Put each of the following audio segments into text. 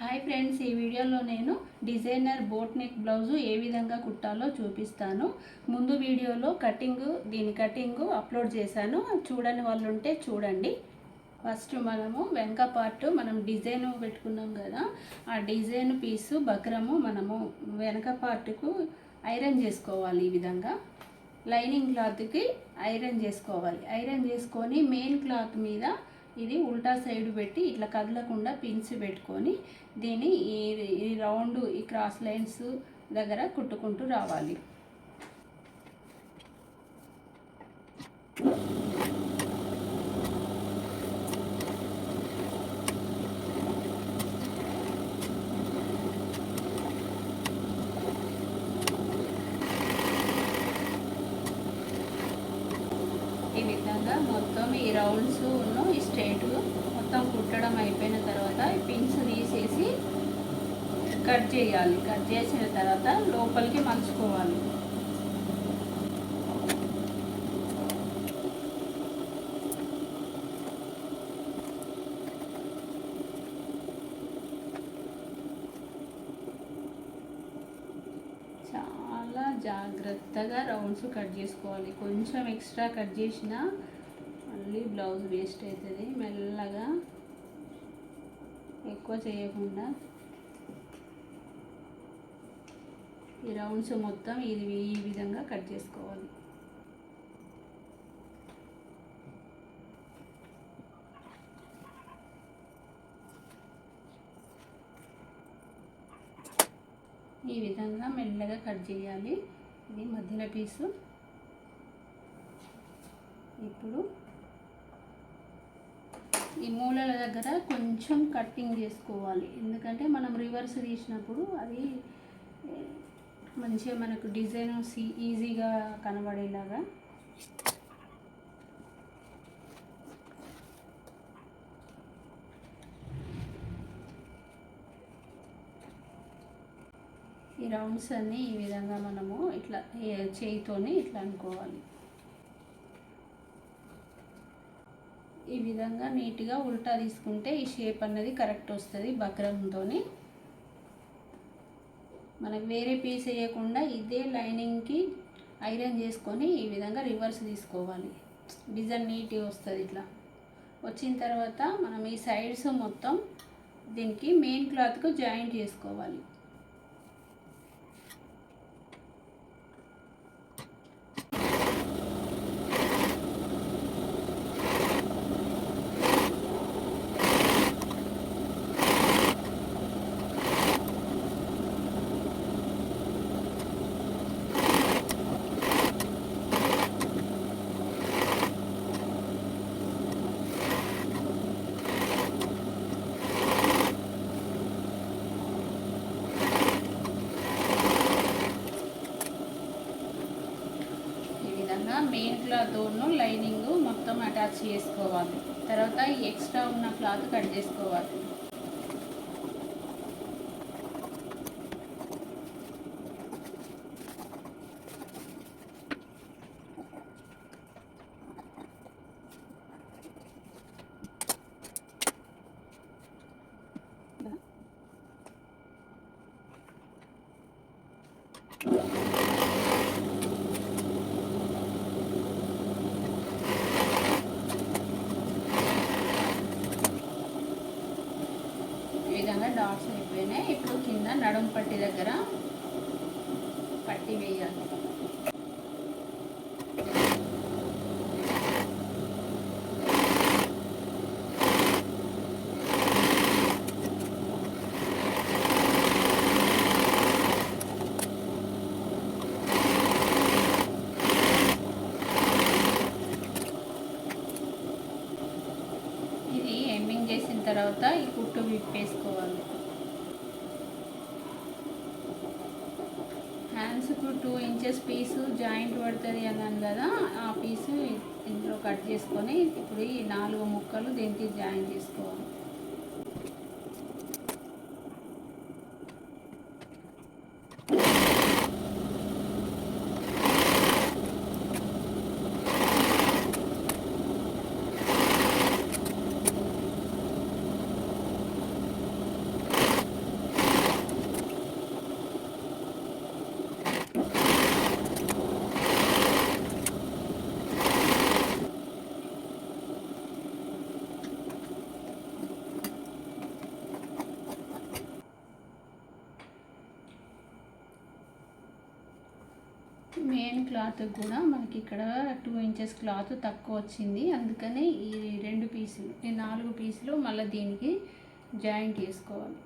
Hi friends ఈ వీడియోలో నేను డిజైనర్ బోట్ నెక్ బ్లౌజు ఏ విధంగా కుట్టాలో చూపిస్తాను. ముందు వీడియోలో కటింగ్ దీని కటింగ్ అప్లోడ్ చేశాను. చూడని వాళ్ళు ఉంటే చూడండి. ఫస్ట్ మనము వెనక పార్ట్ మనం డిజైన్ పెట్టుకున్నాం కదా ఆ డిజైన్ పీసు బక్రము మనము వెనక పార్ట్కు ఐరన్ చేసుకోవాలి ఈ విధంగా. లైనింగ్ క్లాత్కి ఐరన్ చేసుకోవాలి. ఐరన్ చేసుకొని మెయిన్ క్లాత్ మీద ఇది ఉల్టా సైడ్ పెట్టి ఇట్లా కదలకుండా పిన్స్ పెట్టుకొని దీన్ని ఈ ఈ రౌండ్ ఈ క్రాస్ లైన్స్ దగ్గర కుట్టుకుంటూ రావాలి ఈ విధంగా మొత్తం ఈ రౌండ్స్ ఉన్న ఈ స్ట్రైట్ మొత్తం కుట్టడం అయిపోయిన తర్వాత ఈ పిన్స్ తీసేసి కట్ చేయాలి. కట్ చేసిన తర్వాత లోపలికి మలుచుకోవాలి. చాలా జాగ్రత్తగా రౌండ్స్ కట్ చేసుకోవాలి. కొంచెం ఎక్స్ట్రా కట్ చేసినా మళ్ళీ బ్లౌజ్ వేస్ట్ అవుతుంది. మెల్లగా ఎక్కువ చేయకుండా ఈ రౌండ్స్ మొత్తం ఇది ఈ విధంగా కట్ చేసుకోవాలి. ఈ విధంగా మెల్లగా కట్ చేయాలి. ఇది మధ్యలో పీసు. ఇప్పుడు ఈ మూలల దగ్గర కొంచెం కట్టింగ్ చేసుకోవాలి. ఎందుకంటే మనం రివర్స్ తీసినప్పుడు అది మంచిగా మనకు డిజైన్ ఈజీగా కనబడేలాగా. ఈ రౌండ్స్ అన్నీ ఈ విధంగా మనము ఇట్లా చేయితోనే ఇట్లా అనుకోవాలి. ఈ విధంగా నీట్గా ఉల్టా తీసుకుంటే ఈ షేప్ అన్నది కరెక్ట్ వస్తుంది బక్రంతో మనకు వేరే పీస్ వేయకుండా ఇదే లైనింగ్కి ఐరన్ చేసుకొని ఈ విధంగా రివర్స్ తీసుకోవాలి. డిజైన్ నీట్గా వస్తుంది ఇట్లా. వచ్చిన తర్వాత మనం ఈ సైడ్స్ మొత్తం దీనికి మెయిన్ క్లాత్కు జాయింట్ చేసుకోవాలి ఈ విధంగా మెయిన్ లైనింగ్ మొత్తం అటాచ్ చేసుకోవాలి. తర్వాత ఈ ఎక్స్ట్రా ఉన్న క్లాత్ కట్ చేసుకోవాలి ఈ విధంగా డాట్స్ అయిపోయినాయి ఇప్పుడు కింద నడుం పట్టి దగ్గర పట్టి వేయాలి. ఇది హెమ్మింగ్ చేసిన తర్వాత ఈ కుట్టు విప్పేసుకోవాలి హ్యాండ్స్కు టూ ఇంచెస్ పీసు జాయింట్ పడుతుంది అన్నాను కదా ఆ పీసు ఇందులో కట్ చేసుకొని ఇప్పుడు ఈ నాలుగు ముక్కలు దీనికి జాయిన్ చేసుకోవాలి. మెయిన్ క్లాత్ కూడా మనకి ఇక్కడ టూ ఇంచెస్ క్లాత్ తక్కువ వచ్చింది. అందుకనే ఈ రెండు పీసులు ఈ నాలుగు పీసులు మళ్ళీ దీనికి జాయింట్ చేసుకోవాలి.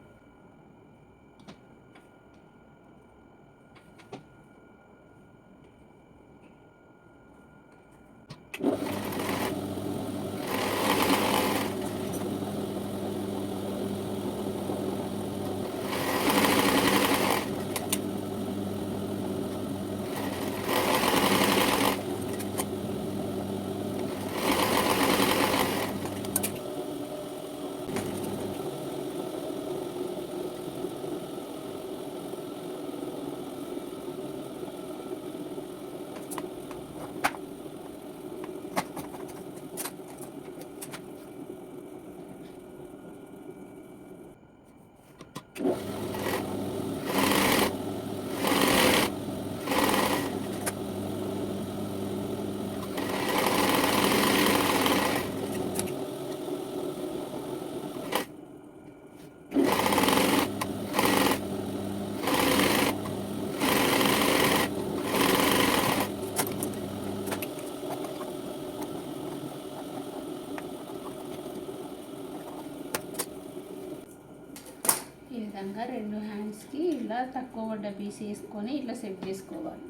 ఈ విధంగా రెండు హ్యాండ్స్కి ఇలా తక్కువ పడ్డ పీస్ వేసుకొని ఇట్లా సెట్ చేసుకోవాలి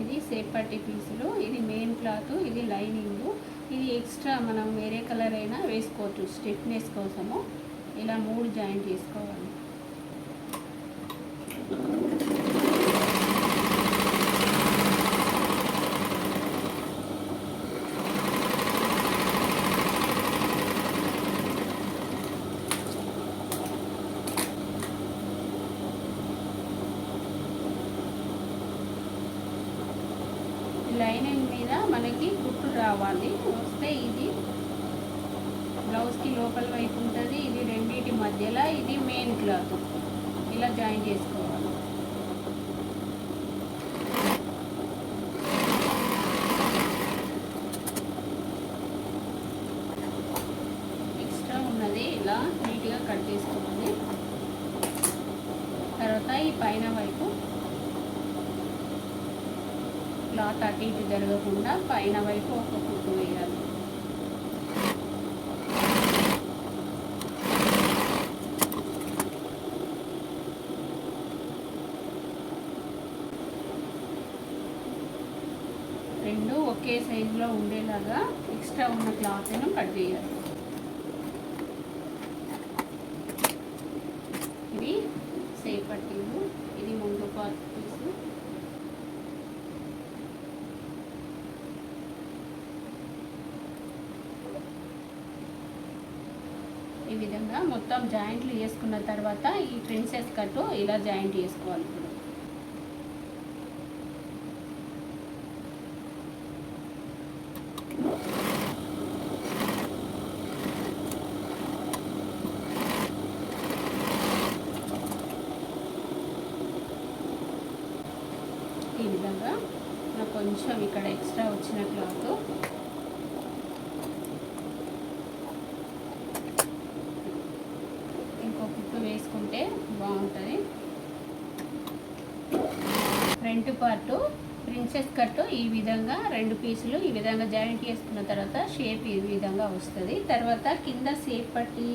ఇది సేప్ పట్టి పీసులు ఇది మెయిన్ క్లాత్ ఇది లైనింగ్. ఇది ఎక్స్ట్రా మనం వేరే కలర్ అయినా వేసుకోవచ్చు స్టిఫ్నెస్ కోసము. ఇలా మూడు జాయింట్ చేసుకోవాలి లైనింగ్ మీద మనకి కుట్టు రావాలి వస్తే ఇది బ్లౌజ్కి లోపల వైపు ఉంటుంది ఇది రెండింటి మధ్యలో ఇది మెయిన్ క్లాత్ ఇలా జాయిన్ చేసుకోవాలి ఎక్స్ట్రా ఉన్నది ఇలా నీట్గా కట్ చేసుకోవాలి తర్వాత ఈ పైన వైపు క్లాత్ అటు ఇటు జరగకుండా పైన వైపు ఒక కుట్టు వేయాలి. రెండు ఒకే సైజులో ఉండేలాగా ఎక్స్ట్రా ఉన్న క్లాత్ను కట్ చేయాలి ఇవి సేఫ్ పట్టీలు ఇది ముందు పార్ట్ పీసు ఈ విధంగా మొత్తం జాయింట్లు వేసుకున్న తర్వాత ఈ ప్రిన్సెస్ కట్టు ఇలా జాయింట్ చేసుకోవాలి ఇప్పుడు ఈ విధంగా నాకు కొంచెం ఇక్కడ ఎక్స్ట్రా వచ్చిన క్లాత్ ఇంకో కుట్టు వేసుకుంటే బాగుంటుంది ఫ్రంట్ పార్ట్ ప్రిన్సెస్ కట్ ఈ విధంగా రెండు పీసులు ఈ విధంగా జాయింట్ చేసుకున్న తర్వాత షేప్ ఈ విధంగా వస్తుంది. తర్వాత కింద సేప్ పట్టి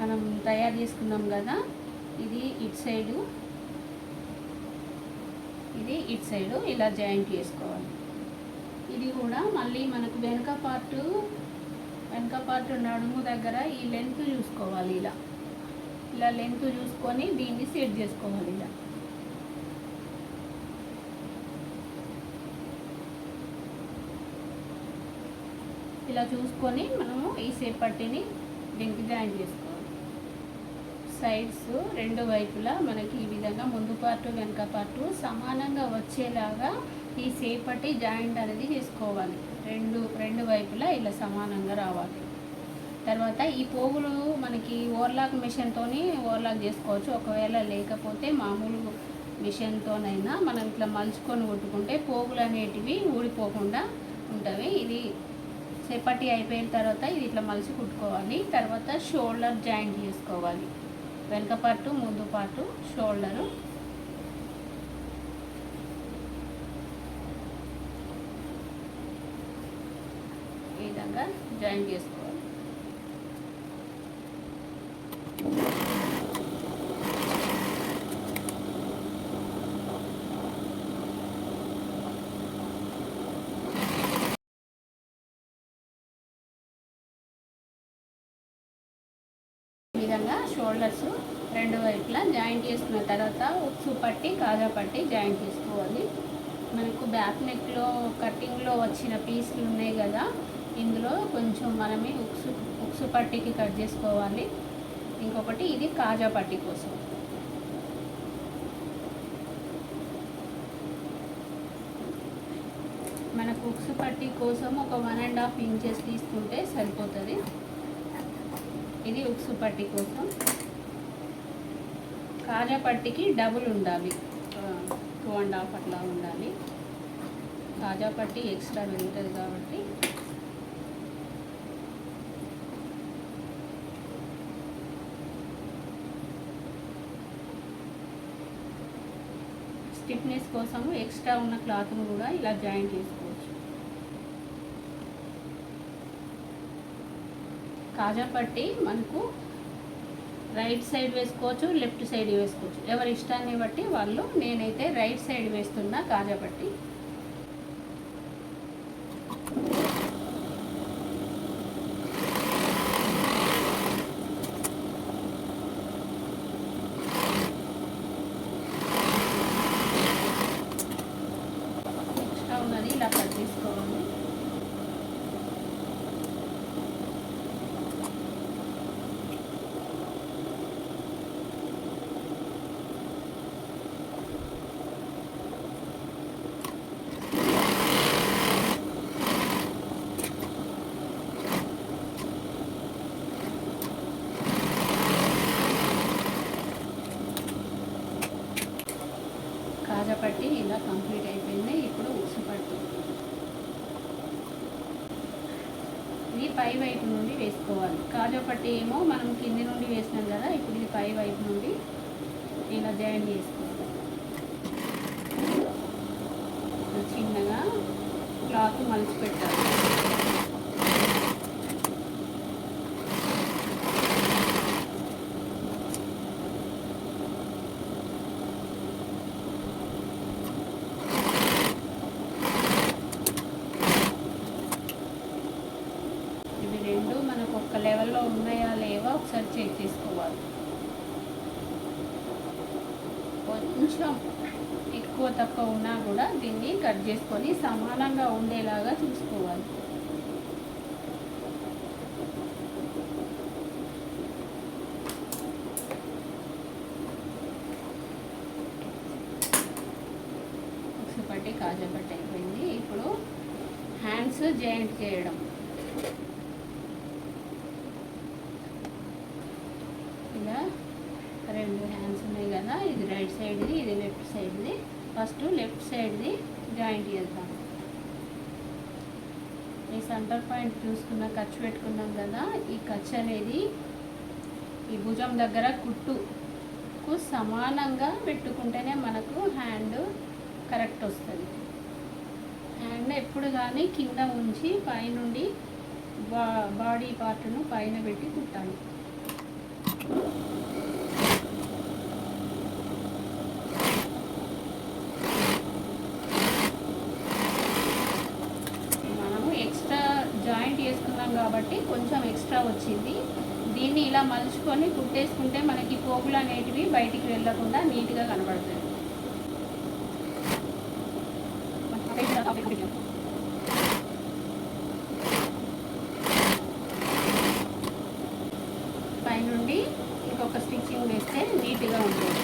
మనం తయారు చేసుకున్నాం కదా ఇది ఇటు సైడు ఇది ఇటు సైడు ఇలా జాయింట్ చేసుకోవాలి. ఇది కూడా మళ్ళీ మనకు వెనక పార్ట్ వెనక పార్ట్ నడుము దగ్గర ఈ లెంత్ చూసుకోవాలి ఇలా. ఇలా లెంత్ చూసుకొని దీన్ని సెట్ చేసుకోవాలి ఇలా. ఇలా చూసుకొని మనము ఈ సేప్ పట్టిని దీనికి జాయిన్ చేసుకోవాలి. సైడ్స్ రెండు వైపులా మనకి ఈ విధంగా ముందు పార్టు వెనక పార్టు సమానంగా వచ్చేలాగా ఈ సేపటి జాయింట్ అనేది చేసుకోవాలి. రెండు రెండు వైపులా ఇలా సమానంగా రావాలి. తర్వాత ఈ పోగులు మనకి ఓవర్లాక్ మిషన్తోని ఓవర్లాక్ చేసుకోవచ్చు. ఒకవేళ లేకపోతే మామూలు మిషన్తోనైనా మనం ఇట్లా మలుచుకొని కొట్టుకుంటే పోగులు అనేటివి ఊడిపోకుండా ఉంటవి ఇది సేపటి అయిపోయిన తర్వాత ఇది ఇట్లా మలిసి కుట్టుకోవాలి. తర్వాత షోల్డర్ జాయింట్ చేసుకోవాలి. వెనక పాటు ముందు పాటు షోల్డరు. ఈ విధంగా జాయింట్ చేసుకోవాలి ఈ విధంగా షోల్డర్స్ రెండు వైపులా జాయింట్ చేసుకున్న తర్వాత ఉక్సు పట్టి కాజా పట్టి జాయింట్ చేసుకోవాలి. మనకు బ్యాక్ నెక్లో కటింగ్లో వచ్చిన పీసులు ఉన్నాయి కదా ఇందులో కొంచెం మనమే ఉక్సు ఉక్సు పట్టికి కట్ చేసుకోవాలి. ఇంకొకటి ఇది కాజా పట్టి కోసం. మనకు ఉక్సు పట్టి కోసం ఒక వన్ అండ్ హాఫ్ ఇంచెస్ తీసుకుంటే సరిపోతుంది. ఇది ఉక్సు పట్టి కోసం. కాజా పట్టికి డబుల్ ఉండాలి. టూ అండ్ హాఫ్ అట్లా ఉండాలి. కాజా పట్టి ఎక్స్ట్రా వెళ్తుంది కాబట్టి. స్టిఫ్నెస్ కోసము ఎక్స్ట్రా ఉన్న క్లాత్ను కూడా ఇలా జాయిన్ చేసుకోవచ్చు. కాజా పట్టి మనకు రైట్ సైడ్ వేసుకోవచ్చు లెఫ్ట్ సైడ్ వేసుకోవచ్చు. ఎవరి ఇష్టాన్ని బట్టి వాళ్ళు నేనైతే రైట్ సైడ్ వేస్తున్నా కాజా పట్టి ఎక్స్ట్రా ఉన్నది ఇలా కట్ తీసుకోవాలి కాజా పట్టి ఇలా కంప్లీట్ అయిపోయింది ఇప్పుడు ఉక్సు పట్టి ఇది పై వైపు నుండి వేసుకోవాలి పట్టి ఏమో మనం కింది నుండి వేసినాం కదా ఇప్పుడు ఇది పై వైపు నుండి ఇలా జాయిన్ చేసుకుంటాం చిన్నగా క్లాత్ మలిచి పెట్టాలి ఇవి రెండు మనకు ఒక్క లెవెల్లో ఉన్నాయా లేవా ఒకసారి చెక్ చేసుకోవాలి కొంచెం ఎక్కువ తక్కువ ఉన్నా కూడా దీన్ని కట్ చేసుకొని సమానంగా ఉండేలాగా చూసుకోవాలి. పట్టి కాజా అయిపోయింది. ఇప్పుడు హ్యాండ్స్ జాయింట్ చేయడం. ఇలా రెండు హ్యాండ్స్ ఉన్నాయి కదా ఇది రైట్ సైడ్ది ఇది లెఫ్ట్ సైడ్ది. ఫస్ట్ లెఫ్ట్ సైడ్ది జాయింట్ చేద్దాం. ఈ సెంటర్ పాయింట్ చూసుకున్న ఖర్చు పెట్టుకున్నాం కదా ఈ ఖర్చు అనేది ఈ భుజం దగ్గర కుట్టుకు సమానంగా పెట్టుకుంటేనే మనకు హ్యాండ్ కరెక్ట్ వస్తుంది. హ్యాండ్ ఎప్పుడు కానీ కింద ఉంచి పైనుండి బా బాడీ పార్ట్ను పైన పెట్టి కుట్టాలి మనము ఎక్స్ట్రా జాయింట్ చేసుకున్నాం కాబట్టి కొంచెం ఎక్స్ట్రా వచ్చింది. దీన్ని ఇలా మలుచుకొని కుట్టేసుకుంటే మనకి పోగులు అనేటివి బయటికి వెళ్ళకుండా నీట్గా కనబడుతుంది పైనుండి ఇంకొక స్టిచ్చింగ్ వేస్తే నీట్గా ఉంటుంది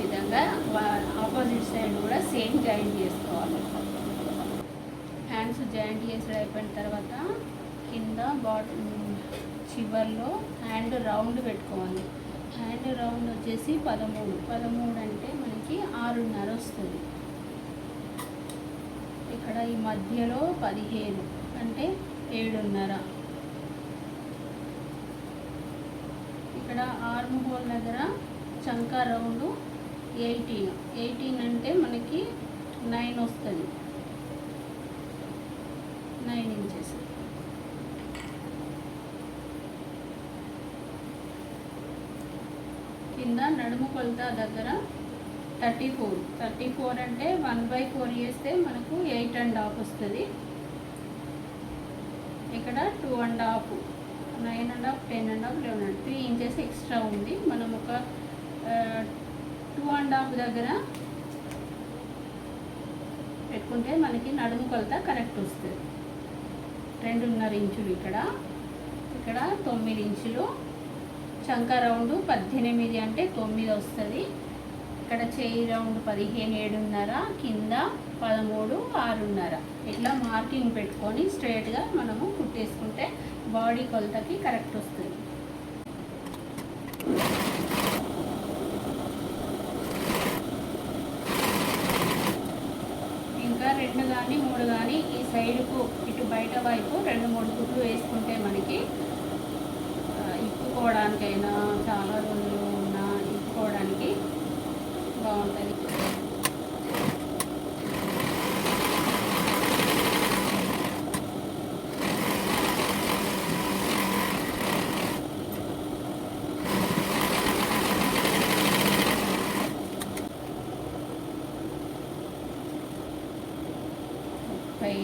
విధంగా ఆపోజిట్ సైడ్ కూడా సేమ్ జాయింట్ చేసుకోవాలి. హ్యాండ్స్ జాయింట్ చేసి అయిపోయిన తర్వాత కింద బాటమ్ చివర్లో హ్యాండ్ రౌండ్ పెట్టుకోవాలి. హ్యాండ్ రౌండ్ వచ్చేసి పదమూడు. పదమూడు అంటే మనకి ఆరున్నర వస్తుంది. ఇక్కడ ఈ మధ్యలో పదిహేను అంటే ఏడున్నర. ఇక్కడ ఆర్మ్ హోల్ దగ్గర చంకా రౌండ్ ఎయిటీన్ ఎయిటీన్ అంటే మనకి నైన్ వస్తుంది. నైన్ ఇంచెస్ కింద నడుము కొలత దగ్గర థర్టీ ఫోర్ థర్టీ ఫోర్ అంటే వన్ బై ఫోర్ చేస్తే మనకు ఎయిట్ అండ్ హాఫ్ వస్తుంది. ఇక్కడ two and half nine and half ten and half eleven and three inches extra ఉంది. మనం ఒక టూ అండ్ హాఫ్ దగ్గర పెట్టుకుంటే మనకి నడుము కొలత కరెక్ట్ వస్తుంది. రెండున్నర ఇంచులు ఇక్కడ. ఇక్కడ తొమ్మిది ఇంచులు. చంక రౌండ్ పద్దెనిమిది అంటే తొమ్మిది వస్తుంది. ఇక్కడ చేయి రౌండ్ పదిహేను ఏడున్నర కింద పదమూడు ఆరున్నర. ఇట్లా మార్కింగ్ పెట్టుకొని స్ట్రైట్గా మనము కుట్టేసుకుంటే బాడీ కొలతకి కరెక్ట్ వస్తుంది. రెండు కానీ మూడు కానీ ఈ సైడ్కు ఇటు బయట వైపు రెండు మూడు కుట్లు వేసుకుంటే మనకి ఇప్పుకోవడానికైనా చాలా రోజులు ఉన్న ఇప్పుకోవడానికి బాగుంటుంది ముప్పై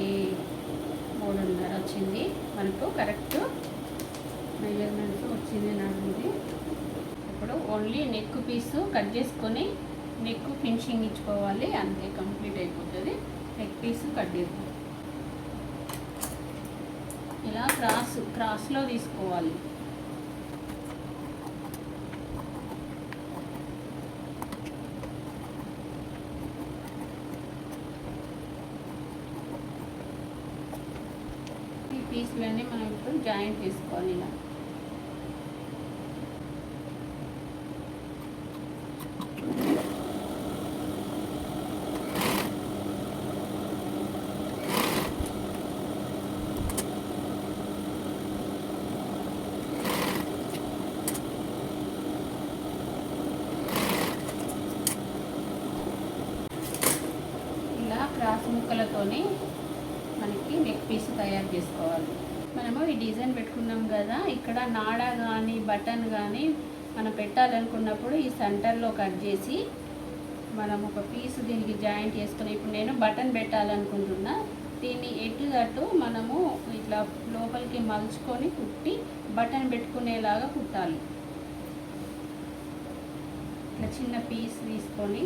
మూడున్నర వచ్చింది మనకు కరెక్ట్ మెజర్మెంట్స్ వచ్చింది నడుముది ఇప్పుడు ఓన్లీ నెక్ పీసు కట్ చేసుకొని నెక్ ఫినిషింగ్ ఇచ్చుకోవాలి అంతే కంప్లీట్ అయిపోతుంది. నెక్ పీస్ కట్ చేసుకోవాలి ఇలా క్రాస్ క్రాస్లో తీసుకోవాలి. ఈ పీసులన్నీ మనం ఇప్పుడు జాయింట్ చేసుకోవాలి ఇలా క్రాస్ ముక్కలతోని మనకి నెక్ పీస్ తయారు చేసుకోవాలి. మనము ఈ డిజైన్ పెట్టుకున్నాం కదా ఇక్కడ నాడ కానీ బటన్ కానీ మనం పెట్టాలనుకున్నప్పుడు ఈ సెంటర్లో కట్ చేసి మనం ఒక పీస్ దీనికి జాయింట్ చేసుకుని ఇప్పుడు నేను బటన్ పెట్టాలనుకుంటున్నా దీన్ని ఎటు మనము ఇట్లా లోపలికి మలుచుకొని కుట్టి బటన్ పెట్టుకునేలాగా కుట్టాలి. ఇట్లా చిన్న పీస్ తీసుకొని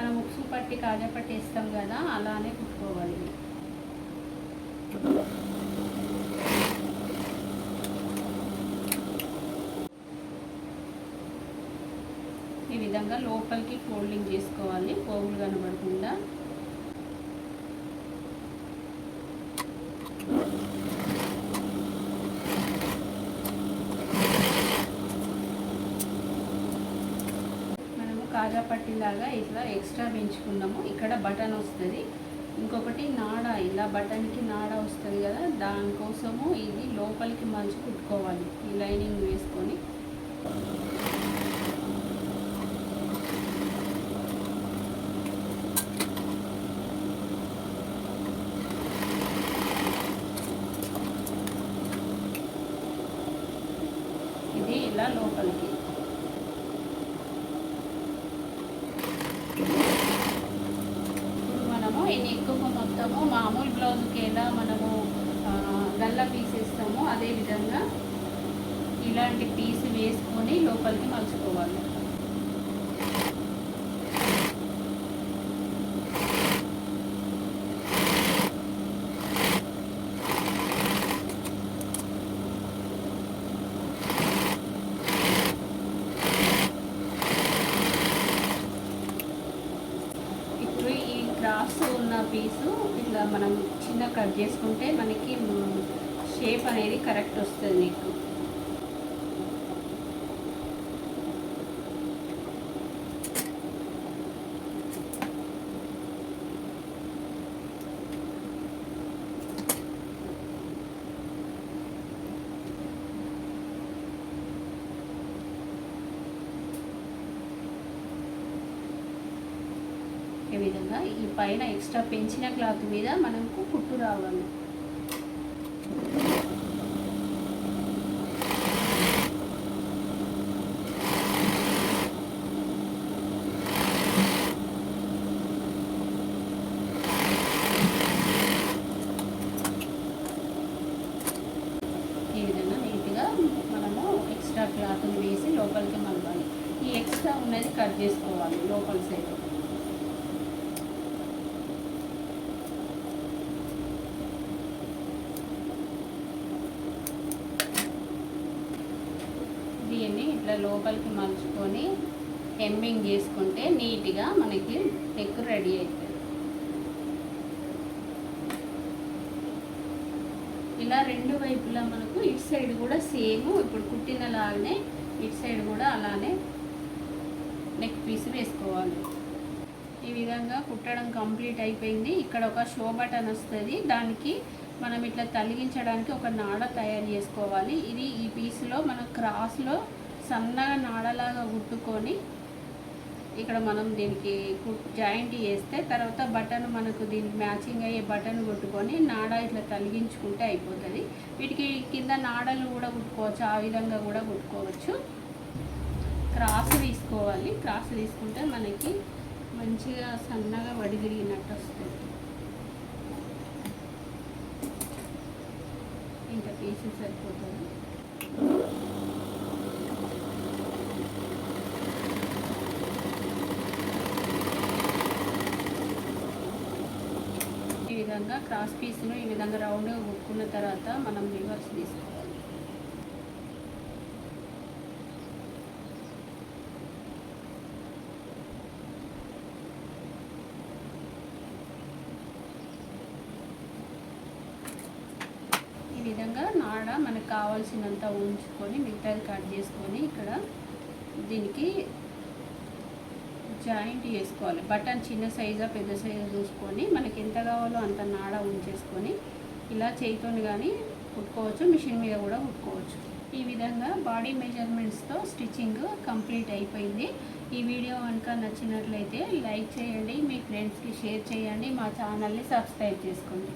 మనం ఉక్సు పట్టి కాజా పట్టి ఇస్తాం కదా అలానే కుట్టుకోవాలి. ఈ విధంగా లోపలికి ఫోల్డింగ్ చేసుకోవాలి. పోగులు కనబడకుండా. మనము పట్టిలాగా ఇట్లా ఎక్స్ట్రా పెంచుకున్నాము. ఇక్కడ బటన్ వస్తుంది. ఇంకొకటి నాడ ఇలా బటన్కి నాడ వస్తుంది కదా దానికోసము ఇది లోపలికి మంచి కుట్టుకోవాలి ఈ లైనింగ్ వేసుకొని. ఇది ఇలా లోపలికి ఇప్పుడు మనము ఈ ఎక్కువ మొత్తము మామూలు బ్లౌజ్కి ఎలా మనము గల్ల పీస్ ఇస్తామో అదే విధంగా ఇలాంటి పీస్ వేసుకొని లోపలికి మలుచుకోవాలి క్రాస్ ఉన్న పీసు ఇట్లా మనం చిన్న కట్ చేసుకుంటే మనకి షేప్ అనేది కరెక్ట్ వస్తుంది నీకు. ఈ విధంగా ఈ పైన ఎక్స్ట్రా పెంచిన క్లాత్ మీద మనకు కుట్టు రావాలి. ఈ విధంగా నీట్గా మనము ఎక్స్ట్రా క్లాత్ని వేసి లోపలికి మలవాలి. ఈ ఎక్స్ట్రా ఉన్నది కట్ చేసుకోవాలి లోపల సైడ్ దీన్ని ఇట్లా లోపలికి మలుచుకొని హెమ్మింగ్ చేసుకుంటే నీట్గా మనకి నెక్ రెడీ అవుతుంది ఇలా రెండు వైపులా మనకు ఇటు సైడ్ కూడా సేమ్ ఇప్పుడు కుట్టిన లాగానే ఇటు సైడ్ కూడా అలానే నెక్ పీస్ వేసుకోవాలి. ఈ విధంగా కుట్టడం కంప్లీట్ అయిపోయింది. ఇక్కడ ఒక షో బటన్ వస్తుంది. దానికి మనం ఇట్లా తలిగించడానికి ఒక నాడ తయారు చేసుకోవాలి. ఇది ఈ పీస్లో మనం క్రాస్లో సన్నగా నాడలాగా కుట్టుకొని ఇక్కడ మనం దీనికి జాయింట్ చేస్తే తర్వాత బటన్ మనకు దీనికి మ్యాచింగ్ అయ్యే బటన్ కుట్టుకొని నాడ ఇట్లా తొలగించుకుంటే అయిపోతుంది. వీటికి కింద నాడలు కూడా కుట్టుకోవచ్చు ఆ విధంగా కూడా కుట్టుకోవచ్చు. క్రాస్ తీసుకోవాలి. క్రాస్ తీసుకుంటే మనకి మంచిగా సన్నగా వడిగిరిగినట్టు వస్తుంది. ఇంత పీసెస్ సరిపోతుంది ఈ విధంగా క్రాస్ పీస్ను ఈ విధంగా రౌండ్గా కుట్టుకున్న తర్వాత మనం రివర్స్ తీసుకోవాలి. ఈ విధంగా నాడ మనకు కావాల్సినంత ఉంచుకొని మిగతాది కట్ చేసుకొని ఇక్కడ దీనికి జాయింట్ చేసుకోవాలి. బటన్ చిన్న సైజా పెద్ద సైజు చూసుకొని మనకి ఎంత కావాలో అంత నాడ ఉంచేసుకొని ఇలా చేయితోని కానీ కుట్టుకోవచ్చు. మిషన్ మీద కూడా కుట్టుకోవచ్చు. ఈ విధంగా బాడీ మెజర్మెంట్స్తో స్టిచ్చింగ్ కంప్లీట్ అయిపోయింది. ఈ వీడియో కనుక నచ్చినట్లయితే లైక్ చేయండి మీ ఫ్రెండ్స్కి షేర్ చేయండి మా ఛానల్ని సబ్స్క్రైబ్ చేసుకోండి.